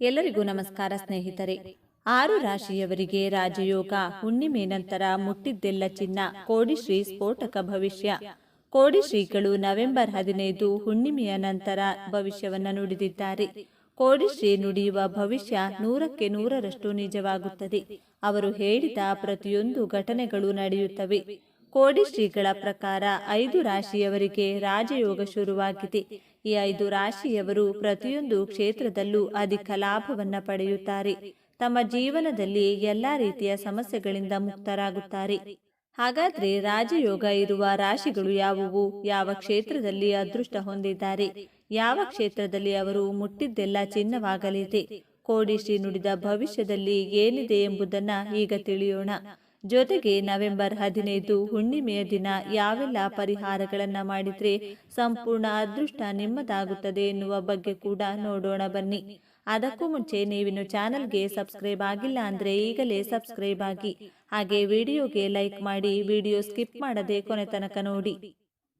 ಎಲ್ಲರಿಗೂ ನಮಸ್ಕಾರ ಸ್ನೇಹಿತರೆ. ಆರು ರಾಶಿಯವರಿಗೆ ರಾಜಯೋಗ, ಹುಣ್ಣಿಮೆ ನಂತರ ಮುಟ್ಟಿದ್ದೆಲ್ಲ ಚಿನ್ನ, ಕೋಡಿಶ್ರೀ ಸ್ಫೋಟಕ ಭವಿಷ್ಯ. ಕೋಡಿಶ್ರೀಗಳು ನವೆಂಬರ್ ಹದಿನೈದು, ಹುಣ್ಣಿಮೆಯ ನಂತರ ಭವಿಷ್ಯವನ್ನ ನುಡಿದಿದ್ದಾರೆ. ಕೋಡಿಶ್ರೀ ನುಡಿಯುವ ಭವಿಷ್ಯ ನೂರಕ್ಕೆ ನೂರರಷ್ಟು ನಿಜವಾಗುತ್ತದೆ. ಅವರು ಹೇಳಿದ ಪ್ರತಿಯೊಂದು ಘಟನೆಗಳು ನಡೆಯುತ್ತವೆ. ಕೋಡಿಶ್ರೀಗಳ ಪ್ರಕಾರ ಐದು ರಾಶಿಯವರಿಗೆ ರಾಜಯೋಗ ಶುರುವಾಗಿದೆ. ಈ ಐದು ರಾಶಿಯವರು ಪ್ರತಿಯೊಂದು ಕ್ಷೇತ್ರದಲ್ಲೂ ಅಧಿಕ ಲಾಭವನ್ನು ಪಡೆಯುತ್ತಾರೆ. ತಮ್ಮ ಜೀವನದಲ್ಲಿ ಎಲ್ಲ ರೀತಿಯ ಸಮಸ್ಯೆಗಳಿಂದ ಮುಕ್ತರಾಗುತ್ತಾರೆ. ಹಾಗಾದ್ರೆ ರಾಜಯೋಗ ಇರುವ ರಾಶಿಗಳು ಯಾವುವು? ಯಾವ ಕ್ಷೇತ್ರದಲ್ಲಿ ಅದೃಷ್ಟ ಹೊಂದಿದ್ದಾರೆ? ಯಾವ ಕ್ಷೇತ್ರದಲ್ಲಿ ಅವರು ಮುಟ್ಟಿದ್ದೆಲ್ಲ ಚಿನ್ನವಾಗಲಿದೆ? ಕೋಡಿಶ್ರೀ ನುಡಿದ ಭವಿಷ್ಯದಲ್ಲಿ ಏನಿದೆ ಎಂಬುದನ್ನ ಈಗ ತಿಳಿಯೋಣ. ಜೊತೆಗೆ ನವೆಂಬರ್ ಹದಿನೈದು ಹುಣ್ಣಿಮೆಯ ದಿನ ಯಾವೆಲ್ಲ ಪರಿಹಾರಗಳನ್ನು ಮಾಡಿದ್ರೆ ಸಂಪೂರ್ಣ ಅದೃಷ್ಟ ನಿಮ್ಮದಾಗುತ್ತದೆ ಎನ್ನುವ ಬಗ್ಗೆ ಕೂಡ ನೋಡೋಣ ಬನ್ನಿ. ಅದಕ್ಕೂ ಮುಂಚೆ ನೀವಿನ್ನು ಚಾನಲ್ಗೆ ಸಬ್ಸ್ಕ್ರೈಬ್ ಆಗಿಲ್ಲ ಅಂದ್ರೆ ಈಗಲೇ ಸಬ್ಸ್ಕ್ರೈಬ್ ಆಗಿ. ಹಾಗೆ ವಿಡಿಯೋಗೆ ಲೈಕ್ ಮಾಡಿ ವಿಡಿಯೋ ಸ್ಕಿಪ್ ಮಾಡದೆ ಕೊನೆ ತನಕ ನೋಡಿ.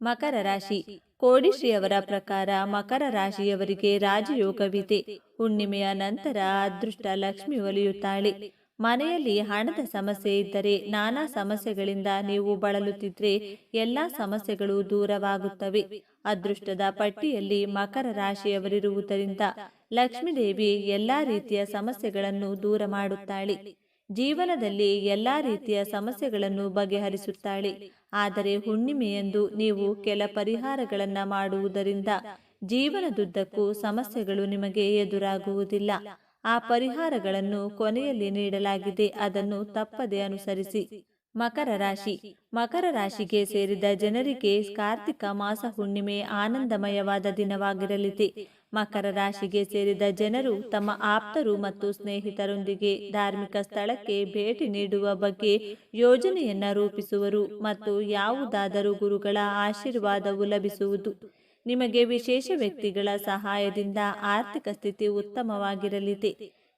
ಮಕರ ರಾಶಿ. ಕೋಡಿಶ್ರೀ ಅವರ ಪ್ರಕಾರ ಮಕರ ರಾಶಿಯವರಿಗೆ ರಾಜಯೋಗವಿದೆ. ಹುಣ್ಣಿಮೆಯ ನಂತರ ಅದೃಷ್ಟ ಲಕ್ಷ್ಮಿ ಒಲಿಯುತ್ತಾಳೆ. ಮನೆಯಲ್ಲಿ ಹಣದ ಸಮಸ್ಯೆ ಇದ್ದರೆ ನಾನಾ ಸಮಸ್ಯೆಗಳಿಂದ ನೀವು ಬಳಲುತ್ತಿದ್ರೆ ಎಲ್ಲಾ ಸಮಸ್ಯೆಗಳು ದೂರವಾಗುತ್ತವೆ. ಅದೃಷ್ಟದ ಪಟ್ಟಿಯಲ್ಲಿ ಮಕರ ರಾಶಿಯವರಿರುವುದರಿಂದ ಲಕ್ಷ್ಮೀದೇವಿ ಎಲ್ಲಾ ರೀತಿಯ ಸಮಸ್ಯೆಗಳನ್ನು ದೂರ ಮಾಡುತ್ತಾಳೆ. ಜೀವನದಲ್ಲಿ ಎಲ್ಲಾ ರೀತಿಯ ಸಮಸ್ಯೆಗಳನ್ನು ಬಗೆಹರಿಸುತ್ತಾಳೆ. ಆದರೆ ಹುಣ್ಣಿಮೆಯೆಂದು ನೀವು ಕೆಲ ಪರಿಹಾರಗಳನ್ನ ಮಾಡುವುದರಿಂದ ಜೀವನದುದ್ದಕ್ಕೂ ಸಮಸ್ಯೆಗಳು ನಿಮಗೆ ಎದುರಾಗುವುದಿಲ್ಲ. ಆ ಪರಿಹಾರಗಳನ್ನು ಕೊನೆಯಲ್ಲಿ ನೀಡಲಾಗಿದೆ. ಅದನ್ನು ತಪ್ಪದೆ ಅನುಸರಿಸಿ. ಮಕರ ರಾಶಿ. ಮಕರ ರಾಶಿಗೆ ಸೇರಿದ ಜನರಿಗೆ ಕಾರ್ತಿಕ ಮಾಸ ಹುಣ್ಣಿಮೆ ಆನಂದಮಯವಾದ ದಿನವಾಗಿರಲಿದೆ. ಮಕರ ರಾಶಿಗೆ ಸೇರಿದ ಜನರು ತಮ್ಮ ಆಪ್ತರು ಮತ್ತು ಸ್ನೇಹಿತರೊಂದಿಗೆ ಧಾರ್ಮಿಕ ಸ್ಥಳಕ್ಕೆ ಭೇಟಿ ನೀಡುವ ಬಗ್ಗೆ ಯೋಜನೆಯನ್ನ ರೂಪಿಸುವರು ಮತ್ತು ಯಾವುದಾದರೂ ಗುರುಗಳ ಆಶೀರ್ವಾದವು ಲಭಿಸುವುದು. ನಿಮಗೆ ವಿಶೇಷ ವ್ಯಕ್ತಿಗಳ ಸಹಾಯದಿಂದ ಆರ್ಥಿಕ ಸ್ಥಿತಿ ಉತ್ತಮವಾಗಿರಲಿದೆ.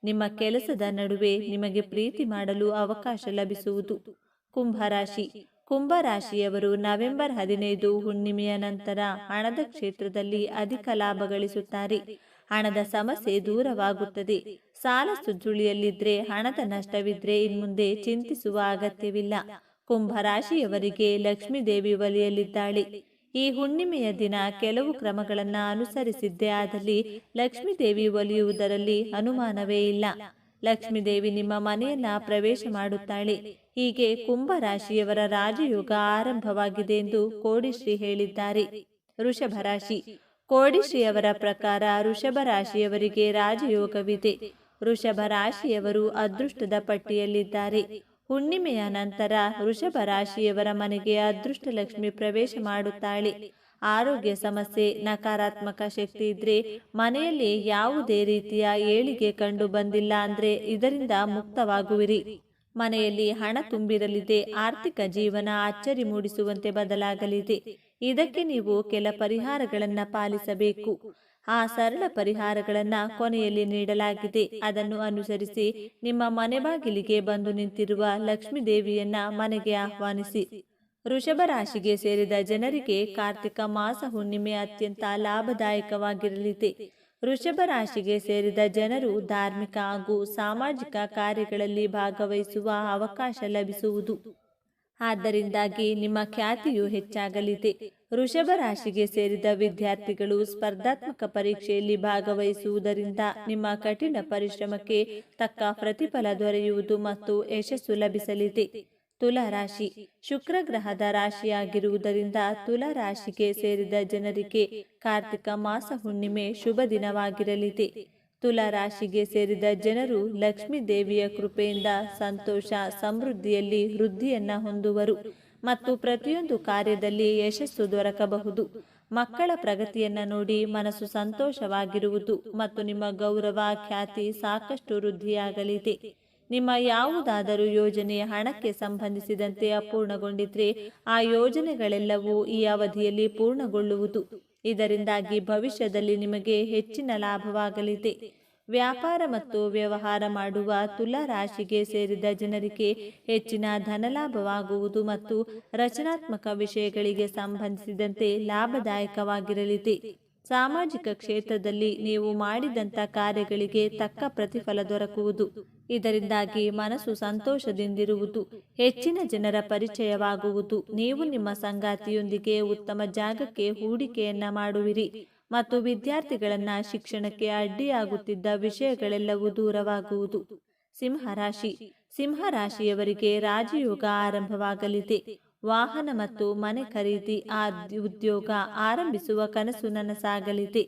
ನಿಮ್ಮ ಕೆಲಸದ ನಡುವೆ ನಿಮಗೆ ಪ್ರೀತಿ ಮಾಡಲು ಅವಕಾಶ ಲಭಿಸುವುದು. ಕುಂಭರಾಶಿ ಕುಂಭರಾಶಿಯವರು ನವೆಂಬರ್ ಹದಿನೈದು ಹುಣ್ಣಿಮೆಯ ನಂತರ ಹಣದ ಕ್ಷೇತ್ರದಲ್ಲಿ ಅಧಿಕ ಲಾಭ ಗಳಿಸುತ್ತಾರೆ. ಹಣದ ಸಮಸ್ಯೆ ದೂರವಾಗುತ್ತದೆ. ಸಾಲ ಸುಜ್ಜುಳಿಯಲ್ಲಿದ್ರೆ ಹಣದ ನಷ್ಟವಿದ್ರೆ ಇನ್ಮುಂದೆ ಚಿಂತಿಸುವ ಅಗತ್ಯವಿಲ್ಲ. ಕುಂಭರಾಶಿಯವರಿಗೆ ಲಕ್ಷ್ಮೀದೇವಿ ಒಲಿಯಲಿದ್ದಾಳೆ ಈ ಹುಣ್ಣಿಮೆಯ ದಿನ ಕೆಲವು ಕ್ರಮಗಳನ್ನು ಅನುಸರಿಸಿದ್ದೇ ಆದಲ್ಲಿ ಲಕ್ಷ್ಮೀದೇವಿ ಒಲಿಯುವುದರಲ್ಲಿ ಅನುಮಾನವೇ ಇಲ್ಲ. ಲಕ್ಷ್ಮೀದೇವಿ ನಿಮ್ಮ ಮನೆಯನ್ನ ಪ್ರವೇಶ ಮಾಡುತ್ತಾಳೆ. ಹೀಗೆ ಕುಂಭ ರಾಶಿಯವರ ರಾಜಯೋಗ ಆರಂಭವಾಗಿದೆ ಎಂದು ಕೋಡಿಶ್ರೀ ಹೇಳಿದ್ದಾರೆ. ವೃಷಭ ರಾಶಿ. ಕೋಡಿಶ್ರೀಯವರ ಪ್ರಕಾರ ಋಷಭ ರಾಶಿಯವರಿಗೆ ರಾಜಯೋಗವಿದೆ. ವೃಷಭ ರಾಶಿಯವರು ಅದೃಷ್ಟದ ಪಟ್ಟಿಯಲ್ಲಿದ್ದಾರೆ. ಹುಣ್ಣಿಮೆಯ ನಂತರ ವೃಷಭ ರಾಶಿಯವರ ಮನೆಗೆ ಅದೃಷ್ಟಲಕ್ಷ್ಮಿ ಪ್ರವೇಶ ಮಾಡುತ್ತಾಳೆ. ಆರೋಗ್ಯ ಸಮಸ್ಯೆ, ನಕಾರಾತ್ಮಕ ಶಕ್ತಿ ಇದ್ರೆ ಮನೆಯಲ್ಲಿ ಯಾವುದೇ ರೀತಿಯ ಏಳಿಗೆ ಕಂಡು ಬಂದಿಲ್ಲ ಅಂದ್ರೆ ಇದರಿಂದ ಮುಕ್ತವಾಗುವಿರಿ. ಮನೆಯಲ್ಲಿ ಹಣ ತುಂಬಿರಲಿದೆ, ಆರ್ಥಿಕ ಜೀವನ ಅಚ್ಚರಿ ಮೂಡಿಸುವಂತೆ ಬದಲಾಗಲಿದೆ. ಇದಕ್ಕೆ ನೀವು ಕೆಲ ಪರಿಹಾರಗಳನ್ನ ಪಾಲಿಸಬೇಕು. ಆ ಸರಳ ಪರಿಹಾರಗಳನ್ನ ಕೊನೆಯಲ್ಲಿ ನೀಡಲಾಗಿದೆ. ಅದನ್ನು ಅನುಸರಿಸಿ ನಿಮ್ಮ ಮನೆ ಬಾಗಿಲಿಗೆ ಬಂದು ನಿಂತಿರುವ ಲಕ್ಷ್ಮೀ ದೇವಿಯನ್ನ ಮನೆಗೆ ಆಹ್ವಾನಿಸಿ. ವೃಷಭ ರಾಶಿಗೆ ಸೇರಿದ ಜನರಿಗೆ ಕಾರ್ತಿಕ ಮಾಸ ಹುಣ್ಣಿಮೆ ಅತ್ಯಂತ ಲಾಭದಾಯಕವಾಗಿರಲಿದೆ. ವೃಷಭ ರಾಶಿಗೆ ಸೇರಿದ ಜನರು ಧಾರ್ಮಿಕ ಹಾಗೂ ಸಾಮಾಜಿಕ ಕಾರ್ಯಗಳಲ್ಲಿ ಭಾಗವಹಿಸುವ ಅವಕಾಶ ಲಭಿಸುವುದು. ಆದ್ದರಿಂದಾಗಿ ನಿಮ್ಮ ಖ್ಯಾತಿಯು ಹೆಚ್ಚಾಗಲಿದೆ. ವೃಷಭ ರಾಶಿಗೆ ಸೇರಿದ ವಿದ್ಯಾರ್ಥಿಗಳು ಸ್ಪರ್ಧಾತ್ಮಕ ಪರೀಕ್ಷೆಯಲ್ಲಿ ಭಾಗವಹಿಸುವುದರಿಂದ ನಿಮ್ಮ ಕಠಿಣ ಪರಿಶ್ರಮಕ್ಕೆ ತಕ್ಕ ಪ್ರತಿಫಲ ದೊರೆಯುವುದು ಮತ್ತು ಯಶಸ್ಸು ಲಭಿಸಲಿದೆ. ತುಲಾ ರಾಶಿ. ಶುಕ್ರ ಗ್ರಹದ ರಾಶಿಯಾಗಿರುವುದರಿಂದ ತುಲಾ ರಾಶಿಗೆ ಸೇರಿದ ಜನರಿಗೆ ಕಾರ್ತಿಕ ಮಾಸ ಹುಣ್ಣಿಮೆ ಶುಭ ದಿನವಾಗಿರಲಿದೆ. ತುಲಾ ರಾಶಿಗೆ ಸೇರಿದ ಜನರು ಲಕ್ಷ್ಮೀ ದೇವಿಯ ಕೃಪೆಯಿಂದ ಸಂತೋಷ, ಸಮೃದ್ಧಿಯಲ್ಲಿ ವೃದ್ಧಿಯನ್ನ ಹೊಂದುವರು ಮತ್ತು ಪ್ರತಿಯೊಂದು ಕಾರ್ಯದಲ್ಲಿ ಯಶಸ್ಸು ದೊರಕಬಹುದು. ಮಕ್ಕಳ ಪ್ರಗತಿಯನ್ನ ನೋಡಿ ಮನಸ್ಸು ಸಂತೋಷವಾಗಿರುವುದು ಮತ್ತು ನಿಮ್ಮ ಗೌರವ, ಖ್ಯಾತಿ ಸಾಕಷ್ಟು ವೃದ್ಧಿಯಾಗಲಿದೆ. ನಿಮ್ಮ ಯಾವುದಾದರೂ ಯೋಜನೆ ಹಣಕ್ಕೆ ಸಂಬಂಧಿಸಿದಂತೆ ಅಪೂರ್ಣಗೊಂಡಿದ್ರೆ ಆ ಯೋಜನೆಗಳೆಲ್ಲವೂ ಈ ಅವಧಿಯಲ್ಲಿ ಪೂರ್ಣಗೊಳ್ಳುವುದು. ಇದರಿಂದಾಗಿ ಭವಿಷ್ಯದಲ್ಲಿ ನಿಮಗೆ ಹೆಚ್ಚಿನ ಲಾಭವಾಗಲಿದೆ. ವ್ಯಾಪಾರ ಮತ್ತು ವ್ಯವಹಾರ ಮಾಡುವ ತುಲಾ ರಾಶಿಗೆ ಸೇರಿದ ಜನರಿಗೆ ಹೆಚ್ಚಿನ ಧನಲಾಭವಾಗುವುದು ಮತ್ತು ರಚನಾತ್ಮಕ ವಿಷಯಗಳಿಗೆ ಸಂಬಂಧಿಸಿದಂತೆ ಲಾಭದಾಯಕವಾಗಿರಲಿದೆ. ಸಾಮಾಜಿಕ ಕ್ಷೇತ್ರದಲ್ಲಿ ನೀವು ಮಾಡಿದಂಥ ಕಾರ್ಯಗಳಿಗೆ ತಕ್ಕ ಪ್ರತಿಫಲ ದೊರಕುವುದು. ಇದರಿಂದಾಗಿ ಮನಸ್ಸು ಸಂತೋಷದಿಂದಿರುವುದು. ಹೆಚ್ಚಿನ ಜನರ ಪರಿಚಯವಾಗುವುದು. ನೀವು ನಿಮ್ಮ ಸಂಗಾತಿಯೊಂದಿಗೆ ಉತ್ತಮ ಜಾಗಕ್ಕೆ ಹೂಡಿಕೆಯನ್ನ ಮಾಡುವಿರಿ. ಮತ್ತು ವಿದ್ಯಾರ್ಥಿಗಳನ್ನ ಶಿಕ್ಷಣಕ್ಕೆ ಅಡ್ಡಿಯಾಗುತ್ತಿದ್ದ ವಿಷಯಗಳೆಲ್ಲವೂ ದೂರವಾಗುವುದು. ಸಿಂಹರಾಶಿ. ಸಿಂಹರಾಶಿಯವರಿಗೆ ರಾಜಯೋಗ ಆರಂಭವಾಗಲಿದೆ. ವಾಹನ ಮತ್ತು ಮನೆ ಖರೀದಿ ಆ ಉದ್ಯೋಗ ಆರಂಭಿಸುವ ಕನಸು ನನಸಾಗಲಿದೆ.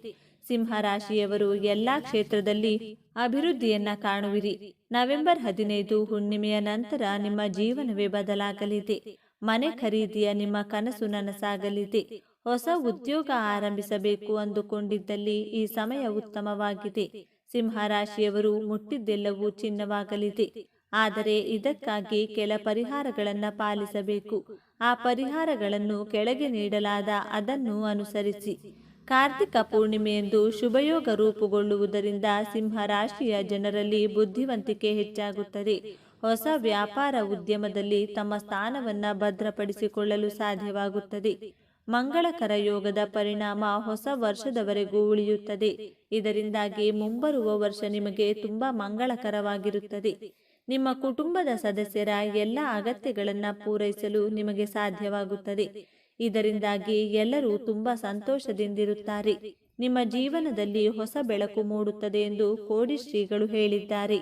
ಸಿಂಹರಾಶಿಯವರು ಎಲ್ಲಾ ಕ್ಷೇತ್ರದಲ್ಲಿ ಅಭಿವೃದ್ಧಿಯನ್ನ ಕಾಣುವಿರಿ. ನವೆಂಬರ್ ಹದಿನೈದು ಹುಣ್ಣಿಮೆಯ ನಂತರ ನಿಮ್ಮ ಜೀವನವೇ ಬದಲಾಗಲಿದೆ. ಮನೆ ಖರೀದಿಯ ನಿಮ್ಮ ಕನಸು ನನಸಾಗಲಿದೆ. ಹೊಸ ಉದ್ಯೋಗ ಆರಂಭಿಸಬೇಕು ಅಂದುಕೊಂಡಿದ್ದಲ್ಲಿ ಈ ಸಮಯ ಉತ್ತಮವಾಗಿದೆ. ಸಿಂಹರಾಶಿಯವರು ಮುಟ್ಟಿದ್ದೆಲ್ಲವೂ ಚಿನ್ನವಾಗಲಿದೆ. ಆದರೆ ಇದಕ್ಕಾಗಿ ಕೆಲ ಪರಿಹಾರಗಳನ್ನು ಪಾಲಿಸಬೇಕು. ಆ ಪರಿಹಾರಗಳನ್ನು ಕೆಳಗೆ ನೀಡಲಾದ ಅದನ್ನು ಅನುಸರಿಸಿ. ಕಾರ್ತಿಕ ಪೂರ್ಣಿಮೆಯಂದು ಶುಭಯೋಗ ರೂಪುಗೊಳ್ಳುವುದರಿಂದ ಸಿಂಹರಾಶಿಯ ಜನರಲ್ಲಿ ಬುದ್ಧಿವಂತಿಕೆ ಹೆಚ್ಚಾಗುತ್ತದೆ. ಹೊಸ ವ್ಯಾಪಾರ ಉದ್ಯಮದಲ್ಲಿ ತಮ್ಮ ಸ್ಥಾನವನ್ನು ಭದ್ರಪಡಿಸಿಕೊಳ್ಳಲು ಸಾಧ್ಯವಾಗುತ್ತದೆ. ಮಂಗಳಕರ ಯೋಗದ ಪರಿಣಾಮ ಹೊಸ ವರ್ಷದವರೆಗೂ ಉಳಿಯುತ್ತದೆ. ಇದರಿಂದಾಗಿ ಮುಂಬರುವ ವರ್ಷ ನಿಮಗೆ ತುಂಬಾ ಮಂಗಳಕರವಾಗಿರುತ್ತದೆ. ನಿಮ್ಮ ಕುಟುಂಬದ ಸದಸ್ಯರ ಎಲ್ಲ ಅಗತ್ಯಗಳನ್ನು ಪೂರೈಸಲು ನಿಮಗೆ ಸಾಧ್ಯವಾಗುತ್ತದೆ. ಇದರಿಂದಾಗಿ ಎಲ್ಲರೂ ತುಂಬಾ ಸಂತೋಷದಿಂದಿರುತ್ತಾರೆ. ನಿಮ್ಮ ಜೀವನದಲ್ಲಿ ಹೊಸ ಬೆಳಕು ಮೂಡುತ್ತದೆ ಎಂದು ಕೋಡಿ ಶ್ರೀಗಳು ಹೇಳಿದ್ದಾರೆ.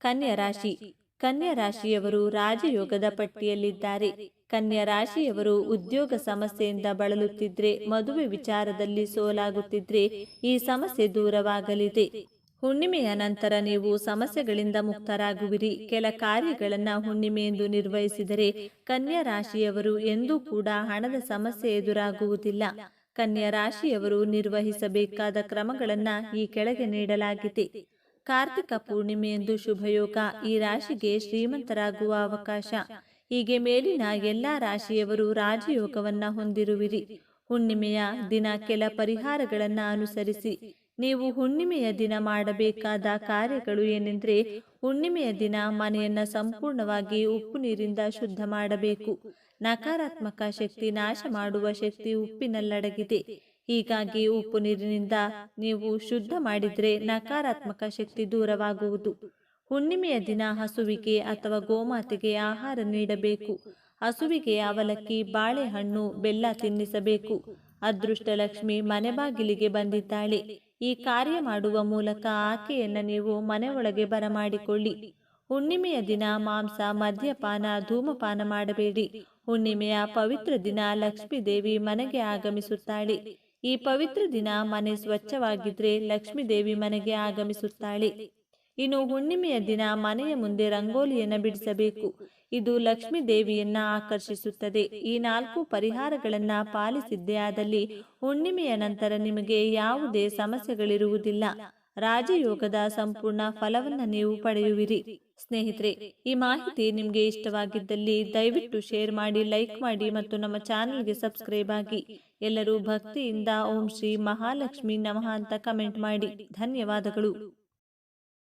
ಕನ್ಯಾ ರಾಶಿ. ಕನ್ಯಾ ರಾಶಿಯವರು ರಾಜಯೋಗದ ಪಟ್ಟಿಯಲ್ಲಿದ್ದಾರೆ. ಕನ್ಯಾ ರಾಶಿಯವರು ಉದ್ಯೋಗ ಸಮಸ್ಯೆಯಿಂದ ಬಳಲುತ್ತಿದ್ರೆ, ಮದುವೆ ವಿಚಾರದಲ್ಲಿ ಸೋಲಾಗುತ್ತಿದ್ರೆ ಈ ಸಮಸ್ಯೆ ದೂರವಾಗಲಿದೆ. ಹುಣ್ಣಿಮೆಯ ನಂತರ ನೀವು ಸಮಸ್ಯೆಗಳಿಂದ ಮುಕ್ತರಾಗುವಿರಿ. ಕೆಲ ಕಾರ್ಯಗಳನ್ನು ಹುಣ್ಣಿಮೆ ಎಂದು ನಿರ್ವಹಿಸಿದರೆ ಕನ್ಯಾ ರಾಶಿಯವರು ಎಂದೂ ಕೂಡ ಹಣದ ಸಮಸ್ಯೆ ಎದುರಾಗುವುದಿಲ್ಲ. ಕನ್ಯಾ ರಾಶಿಯವರು ನಿರ್ವಹಿಸಬೇಕಾದ ಕ್ರಮಗಳನ್ನು ಈ ಕೆಳಗೆ ನೀಡಲಾಗಿದೆ. ಕಾರ್ತಿಕ ಪೂರ್ಣಿಮೆ ಎಂದು ಶುಭಯೋಗ. ಈ ರಾಶಿಗೆ ಶ್ರೀಮಂತರಾಗುವ ಅವಕಾಶ. ಹೀಗೆ ಮೇಲಿನ ಎಲ್ಲಾ ರಾಶಿಯವರು ರಾಜಯೋಗವನ್ನು ಹೊಂದಿರುವಿರಿ. ಹುಣ್ಣಿಮೆಯ ದಿನ ಕೆಲ ಪರಿಹಾರಗಳನ್ನು ಅನುಸರಿಸಿ. ನೀವು ಹುಣ್ಣಿಮೆಯ ದಿನ ಮಾಡಬೇಕಾದ ಕಾರ್ಯಗಳು ಏನೆಂದರೆ ಹುಣ್ಣಿಮೆಯ ದಿನ ಮನೆಯನ್ನು ಸಂಪೂರ್ಣವಾಗಿ ಉಪ್ಪು ನೀರಿಂದ ಶುದ್ಧ ಮಾಡಬೇಕು. ನಕಾರಾತ್ಮಕ ಶಕ್ತಿ ನಾಶ ಮಾಡುವ ಶಕ್ತಿ ಉಪ್ಪಿನಲ್ಲಡಗಿದೆ. ಹೀಗಾಗಿ ಉಪ್ಪು ನೀರಿನಿಂದ ನೀವು ಶುದ್ಧ ಮಾಡಿದರೆ ನಕಾರಾತ್ಮಕ ಶಕ್ತಿ ದೂರವಾಗುವುದು. ಹುಣ್ಣಿಮೆಯ ದಿನ ಹಸುವಿಗೆ ಅಥವಾ ಗೋಮಾತೆಗೆ ಆಹಾರ ನೀಡಬೇಕು. ಹಸುವಿಗೆ ಅವಲಕ್ಕಿ, ಬಾಳೆಹಣ್ಣು, ಬೆಲ್ಲ ತಿನ್ನಿಸಬೇಕು. ಅದೃಷ್ಟ ಲಕ್ಷ್ಮಿ ಮನೆ ಬಾಗಿಲಿಗೆ ಬಂದಿದ್ದಾಳೆ. ಈ ಕಾರ್ಯ ಮಾಡುವ ಮೂಲಕ ಆಕೆಯನ್ನು ನೀವು ಮನೆಯೊಳಗೆ ಬರಮಾಡಿಕೊಳ್ಳಿ. ಹುಣ್ಣಿಮೆಯ ದಿನ ಮಾಂಸ, ಮದ್ಯಪಾನ, ಧೂಮಪಾನ ಮಾಡಬೇಡಿ. ಹುಣ್ಣಿಮೆಯ ಪವಿತ್ರ ದಿನ ಲಕ್ಷ್ಮೀ ದೇವಿ ಮನೆಗೆ ಆಗಮಿಸುತ್ತಾಳೆ. ಈ ಪವಿತ್ರ ದಿನ ಮನೆ ಸ್ವಚ್ಛವಾಗಿದ್ರೆ ಲಕ್ಷ್ಮೀ ದೇವಿ ಮನೆಗೆ ಆಗಮಿಸುತ್ತಾಳೆ. ಇನ್ನು ಹುಣ್ಣಿಮೆಯ ದಿನ ಮನೆಯ ಮುಂದೆ ರಂಗೋಲಿಯನ್ನು ಬಿಡಿಸಬೇಕು. ಇದು ಲಕ್ಷ್ಮೀ ದೇವಿಯನ್ನ ಆಕರ್ಷಿಸುತ್ತದೆ. ಈ ನಾಲ್ಕು ಪರಿಹಾರಗಳನ್ನ ಪಾಲಿಸಿದ್ದೇ ಆದಲ್ಲಿ ಹುಣ್ಣಿಮೆಯ ನಂತರ ನಿಮಗೆ ಯಾವುದೇ ಸಮಸ್ಯೆಗಳಿರುವುದಿಲ್ಲ. ರಾಜಯೋಗದ ಸಂಪೂರ್ಣ ಫಲವನ್ನ ನೀವು ಪಡೆಯುವಿರಿ. ಸ್ನೇಹಿತರೆ, ಈ ಮಾಹಿತಿ ನಿಮಗೆ ಇಷ್ಟವಾಗಿದ್ದಲ್ಲಿ ದಯವಿಟ್ಟು ಶೇರ್ ಮಾಡಿ, ಲೈಕ್ ಮಾಡಿ ಮತ್ತು ನಮ್ಮ ಚಾನೆಲ್ಗೆ ಸಬ್ಸ್ಕ್ರೈಬ್ ಆಗಿ. ಎಲ್ಲರೂ ಭಕ್ತಿಯಿಂದ ಓಂ ಶ್ರೀ ಮಹಾಲಕ್ಷ್ಮಿ ನಮಃ ಅಂತ ಕಮೆಂಟ್ ಮಾಡಿ. ಧನ್ಯವಾದಗಳು.